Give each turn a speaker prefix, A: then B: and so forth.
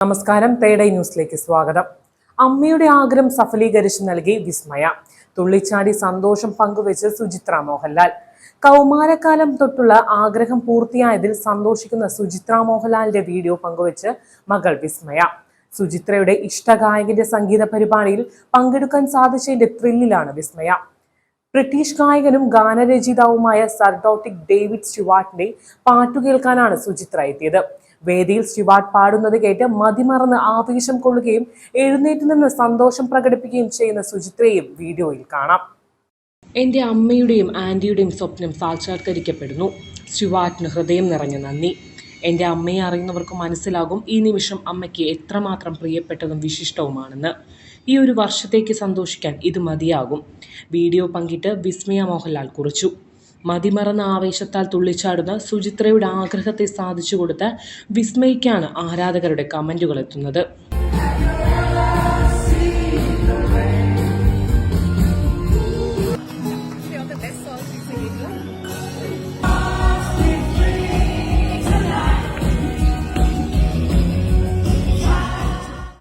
A: നമസ്കാരം. തേടൈ ന്യൂസിലേക്ക് സ്വാഗതം. അമ്മയുടെ ആഗ്രഹം സഫലീകരിച്ച് നൽകി വിസ്മയ. തുള്ളിച്ചാടി സന്തോഷം പങ്കുവെച്ച് സുചിത്ര മോഹൻലാൽ. കൗമാരകാലം തൊട്ടുള്ള ആഗ്രഹം പൂർത്തിയായതിൽ സന്തോഷിക്കുന്ന സുചിത്ര മോഹൻലാലിന്റെ വീഡിയോ പങ്കുവെച്ച് മകൾ വിസ്മയ. സുചിത്രയുടെ ഇഷ്ടഗായകന്റെ സംഗീത പരിപാടിയിൽ പങ്കെടുക്കാൻ സാധിച്ചതിന്റെ ത്രില്ലിലാണ് വിസ്മയ. ബ്രിട്ടീഷ് ഗായകനും ഗാനരചയിതാവുമായ സർഡോട്ടിക് ഡേവിഡ് സ്റ്റുവാർട്ടിന്റെ പാട്ടു കേൾക്കാനാണ് സുചിത്ര എത്തിയത്. വേദിയിൽ സ്റ്റുവാർട്ട് പാടുന്നത് കേട്ട് മതിമറന്ന് ആവേശം കൊള്ളുകയും എഴുന്നേറ്റ് നിന്ന് സന്തോഷം പ്രകടിപ്പിക്കുകയും ചെയ്യുന്ന സുചിത്രയും വീഡിയോയിൽ കാണാം. എന്റെ അമ്മയുടെയും ആന്റിയുടെയും സ്വപ്നം സാക്ഷാത്കരിക്കപ്പെടുന്നു. സ്റ്റുവാർട്ടിന് ഹൃദയം നിറഞ്ഞ നന്ദി. എന്റെ അമ്മയെ അറിയുന്നവർക്ക് മനസ്സിലാകും ഈ നിമിഷം അമ്മയ്ക്ക് എത്രമാത്രം പ്രിയപ്പെട്ടതും വിശിഷ്ടവുമാണെന്ന്. ഈ ഒരു വർഷത്തേക്ക് സന്തോഷിക്കാൻ ഇത് മതിയാകും. വീഡിയോ പങ്കിട്ട് വിസ്മയ മോഹൻലാൽ കുറിച്ചു. മതിമറന്ന ആവേശത്താൽ തുള്ളിച്ചാടുന്ന സുചിത്രയുടെ ആഗ്രഹത്തെ സാധിച്ചു കൊടുത്ത് വിസ്മയിക്കാണ് ആരാധകരുടെ കമന്റുകൾ എത്തുന്നത്. ലോകത്തെ സ്വാധീനിക്കുന്നു